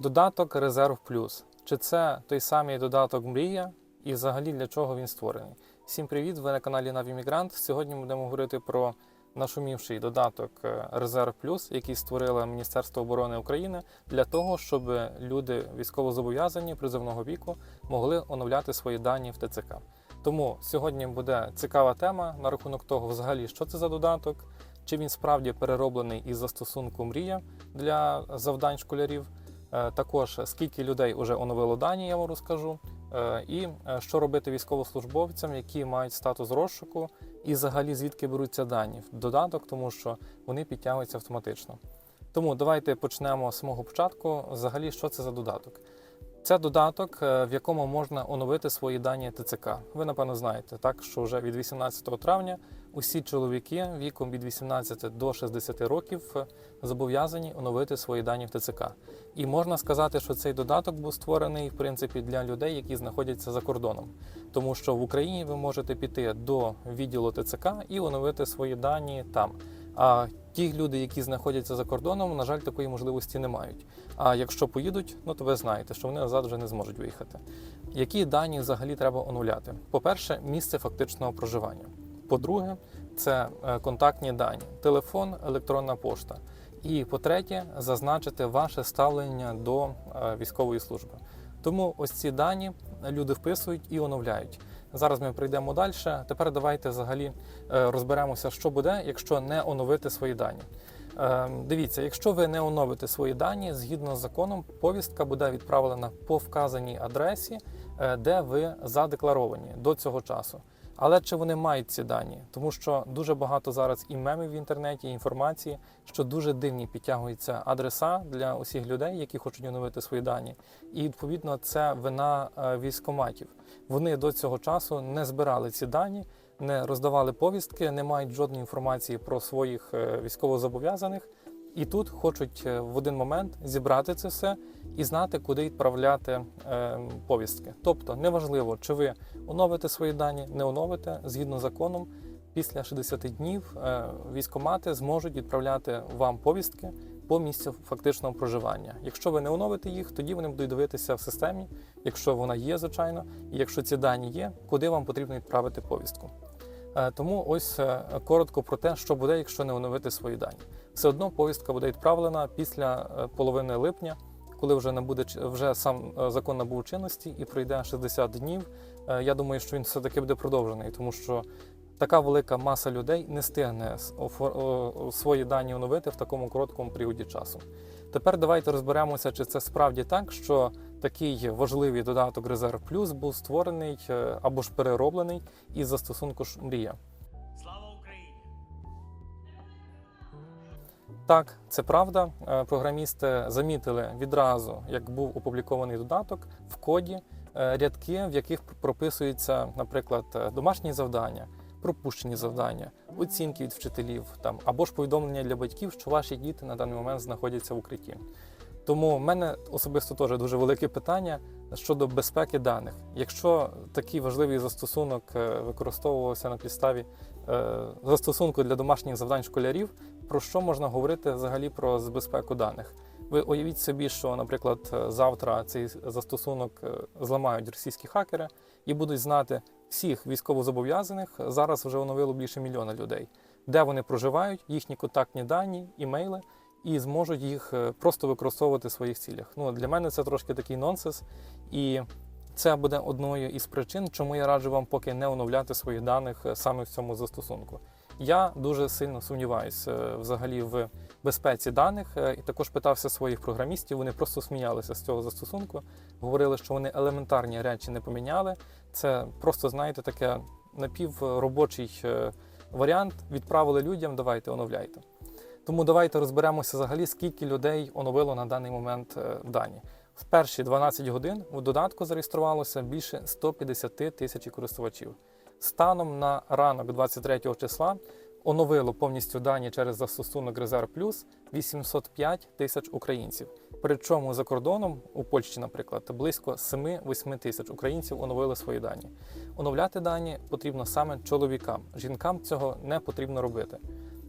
Додаток Резерв Плюс. Чи це той самий додаток Мрія? І взагалі для чого він створений? Всім привіт! Ви на каналі Навімігрант. Сьогодні ми будемо говорити про нашумівший додаток е, Резерв Плюс, який створило Міністерство оборони України для того, щоб люди військовозобов'язані призовного віку могли оновляти свої дані в ТЦК. Тому сьогодні буде цікава тема на рахунок того, взагалі, що це за додаток, чи він справді перероблений із застосунку Мрія для завдань школярів. Е, Також скільки людей вже оновило дані, я вам розкажу. Е, І е, що робити військовослужбовцям, які мають статус розшуку, і взагалі звідки беруться дані в додаток, тому що вони підтягуються автоматично. Тому давайте почнемо з самого початку. Взагалі, що це за додаток? Це додаток, е, в якому можна оновити свої дані ТЦК. Ви напевно знаєте, так що вже від 18 травня усі чоловіки віком від 18 до 60 років зобов'язані оновити свої дані в ТЦК. І можна сказати, що цей додаток був створений в принципі для людей, які знаходяться за кордоном, тому що в Україні ви можете піти до відділу ТЦК і оновити свої дані там. А ті люди, які знаходяться за кордоном, на жаль, такої можливості не мають. А якщо поїдуть, ну то ви знаєте, що вони назад вже не зможуть виїхати. Які дані взагалі треба оновляти? По-перше, місце фактичного проживання. По-друге, це е, контактні дані, телефон, електронна пошта. І по-третє, зазначити ваше ставлення до е, військової служби. Тому ось ці дані люди вписують і оновляють. Зараз ми прийдемо далі. Тепер давайте взагалі е, розберемося, що буде, якщо не оновити свої дані. Е, Дивіться, якщо ви не оновите свої дані, згідно з законом, повістка буде відправлена по вказаній адресі, де ви задекларовані до цього часу. Але чи вони мають ці дані? Тому що дуже багато зараз і мемів в інтернеті, і інформації, що дуже дивні підтягуються адреса для усіх людей, які хочуть оновити свої дані. І відповідно це вина е, військоматів. Вони до цього часу не збирали ці дані, не роздавали повістки, не мають жодної інформації про своїх е, військовозобов'язаних. І тут хочуть е, в один момент зібрати це все і знати, куди відправляти е, повістки. Тобто, неважливо, чи ви оновите свої дані, не оновите згідно з законом. Після 60 днів е, військомати зможуть відправляти вам повістки по місцю фактичного проживання. Якщо ви не оновите їх, тоді вони будуть дивитися в системі, якщо вона є, звичайно, і якщо ці дані є, куди вам потрібно відправити повістку. Е, Тому ось е, коротко про те, що буде, якщо не оновити свої дані. Все одно повістка буде відправлена після е, половини липня, коли вже набуде чи- вже сам е, закон набув чинності і пройде 60 днів. Е, Я думаю, що він все-таки буде продовжений, тому що така велика маса людей не стигне свої дані оновити в такому короткому періоді часу. Тепер давайте розберемося, чи це справді так, що такий важливий додаток Резерв Плюс був створений або ж перероблений із застосунку Мрія. Так, це правда. Е, Програмісти замітили відразу, як був опублікований додаток в коді е, рядки, в яких прописуються, наприклад, е, домашні завдання, пропущені завдання, оцінки від вчителів там або ж повідомлення для батьків, що ваші діти на даний момент знаходяться в укритті. Тому в мене особисто теж дуже велике питання щодо безпеки даних. Якщо такий важливий застосунок е, використовувався на підставі е, застосунку для домашніх завдань школярів, про що можна говорити взагалі про безпеку даних? Ви уявіть собі, що, наприклад, е, завтра цей застосунок зламають російські хакери і будуть знати всіх військовозобов'язаних. Зараз вже оновило більше мільйона людей, де вони проживають, їхні контактні дані, імейли, і зможуть їх е, просто використовувати в своїх цілях. Ну для мене це трошки такий нонсенс, і це буде одною із причин, чому я раджу вам поки не оновляти своїх даних е, саме в цьому застосунку. Я дуже сильно сумніваюся е, взагалі в безпеці даних і також питався своїх програмістів. Вони просто сміялися з цього застосунку, говорили, що вони елементарні речі не поміняли. Це просто, знаєте, таке напівробочий варіант. Відправили людям, давайте оновляйте. Тому давайте розберемося взагалі, скільки людей оновило на даний момент е, дані. В перші 12 годин у додатку зареєструвалося більше 150 тисяч користувачів. Станом на ранок 23 числа оновило повністю дані через застосунок Резерв Плюс 805 тисяч українців. Причому за кордоном, у Польщі, наприклад, близько 7-8 тисяч українців оновили свої дані. Оновляти дані потрібно саме чоловікам. Жінкам цього не потрібно робити.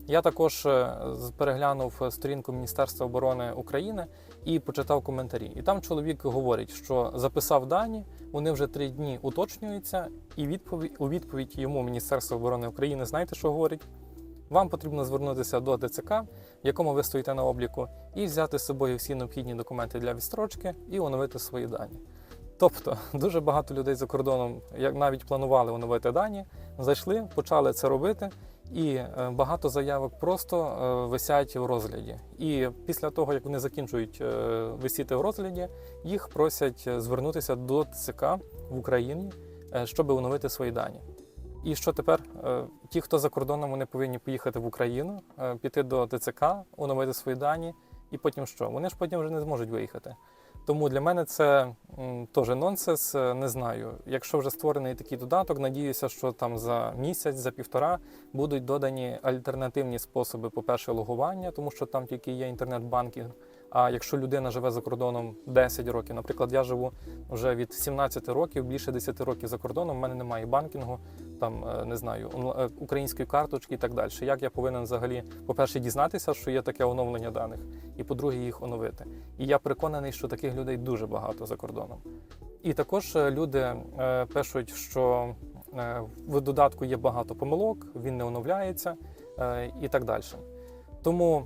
Я також е, переглянув сторінку Міністерства оборони України і почитав коментарі. І там чоловік говорить, що записав дані, вони вже три дні уточнюються, і відповідь у відповідь йому Міністерство оборони України, знаєте, що говорить? Вам потрібно звернутися до ТЦК, в якому ви стоїте на обліку, і взяти з собою всі необхідні документи для відстрочки і оновити свої дані. Тобто дуже багато людей за кордоном, як навіть планували оновити дані, зайшли, почали це робити, і е, багато заявок просто е, висять в розгляді. І після того, як вони закінчують е, висіти в розгляді, їх просять звернутися до ТЦК в Україні, щоб оновити свої дані. І що тепер? Ті, хто за кордоном, вони повинні поїхати в Україну, піти до ТЦК, оновити свої дані, і потім що? Вони ж потім вже не зможуть виїхати. Тому для мене це теж нонсенс. е, Не знаю. Якщо вже створений такий додаток, надіюся, що там за місяць, за півтора будуть додані альтернативні способи, по-перше, логування, тому що там тільки є інтернет-банкінг. А якщо людина живе за кордоном 10 років, наприклад, я живу вже від 17 років, більше 10 років за кордоном, в мене немає банкінгу, там е, не знаю, е, української карточки і так далі. Як я повинен взагалі, по-перше, дізнатися, що є таке оновлення даних, і по-друге, їх оновити. І я переконаний, що таких людей дуже багато за кордоном. І також е, люди пишуть, що в додатку є багато помилок, він не оновляється і так далі. Тому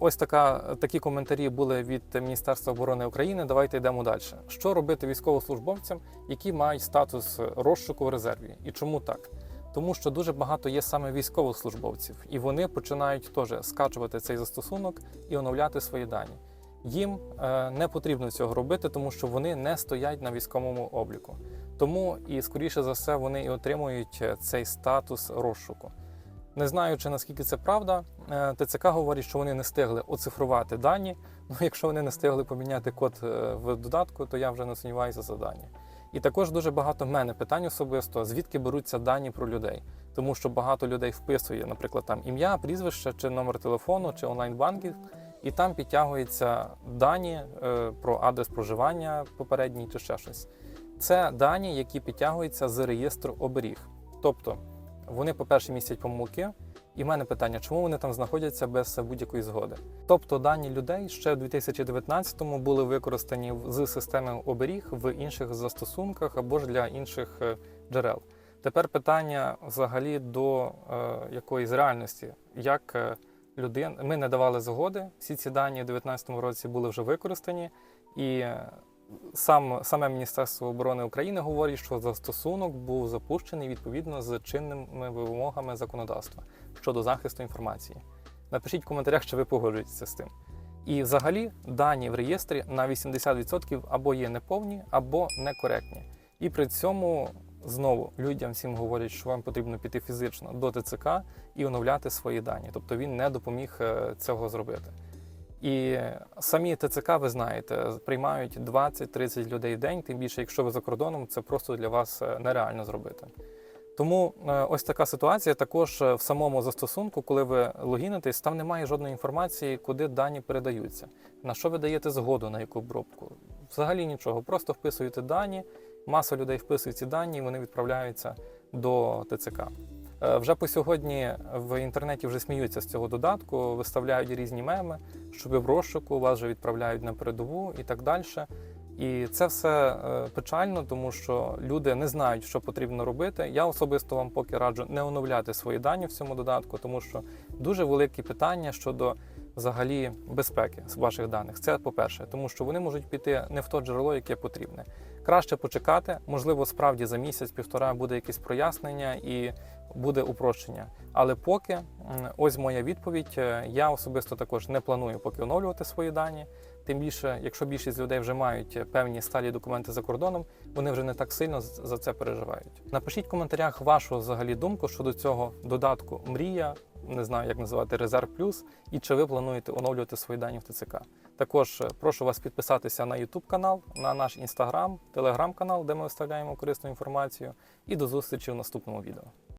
ось така, такі коментарі були від Міністерства оборони України. Давайте йдемо далі. Що робити військовослужбовцям, які мають статус розшуку в резерві? І чому так? Тому що дуже багато є саме військовослужбовців, і вони починають теж скачувати цей застосунок і оновляти свої дані. Їм е, не потрібно цього робити, тому що вони не стоять на військовому обліку. Тому і скоріше за все вони і отримують е, цей статус розшуку. Не знаю, чи наскільки це правда. Е, ТЦК говорить, що вони не встигли оцифрувати дані. Ну, якщо вони не встигли поміняти код е, в додатку, то я вже не сумніваюся за дані. І також дуже багато в мене питань особисто, звідки беруться дані про людей. Тому що багато людей вписує, наприклад, там ім'я, прізвище, чи номер телефону, чи онлайн-банкінг, і там підтягуються дані е, про адрес проживання попередній чи ще щось. Це дані, які підтягуються з реєстру оберіг. Тобто вони, по-перше, містять помилки. І в мене питання, чому вони там знаходяться без будь-якої згоди? Тобто дані людей ще в 2019-му були використані з системи оберіг в інших застосунках або ж для інших е, джерел. Тепер питання взагалі до е, якоїсь реальності, як е, людина. Ми не давали згоди. Всі ці дані в 2019 році були вже використані, і е, сам саме Міністерство оборони України говорить, що застосунок був запущений відповідно з чинними вимогами законодавства щодо захисту інформації. Напишіть в коментарях, чи ви погоджуєтеся з тим. І взагалі дані в реєстрі на 80% або є неповні, або некоректні. І при цьому знову людям всім говорять, що вам потрібно піти фізично до ТЦК і оновляти свої дані. Тобто він не допоміг е, цього зробити. І самі ТЦК, ви знаєте, приймають 20-30 людей в день, тим більше, якщо ви за кордоном, це просто для вас е, нереально зробити. Тому е, ось така ситуація. Також е, в самому застосунку, коли ви логінитесь, там немає жодної інформації, куди дані передаються, на що ви даєте згоду на яку обробку. Взагалі нічого. Просто вписуєте дані, маса людей вписує ці дані, і вони відправляються до ТЦК. Е, Вже по сьогодні в інтернеті вже сміються з цього додатку, виставляють різні меми, що в розшуку, вас вже відправляють на передову і так далі. І це все е, печально, тому що люди не знають, що потрібно робити. Я особисто вам поки раджу не оновляти свої дані в цьому додатку, тому що дуже великі питання щодо взагалі безпеки ваших даних. Це по-перше, тому що вони можуть піти не в то джерело, яке потрібне. Краще почекати, можливо, справді за місяць-півтора буде якесь прояснення і буде упрощення. Але поки ось моя відповідь. Е, Я особисто також не планую поки оновлювати свої дані. Тим більше, якщо більшість людей вже мають певні сталі документи за кордоном, вони вже не так сильно за це переживають. Напишіть в коментарях вашу взагалі думку щодо цього додатку Мрія, не знаю, як називати Резерв Плюс, і чи ви плануєте оновлювати свої дані в ТЦК. Також е, прошу вас підписатися на YouTube канал, на наш інстаграм, телеграм канал, де ми виставляємо корисну інформацію. І до зустрічі в наступному відео.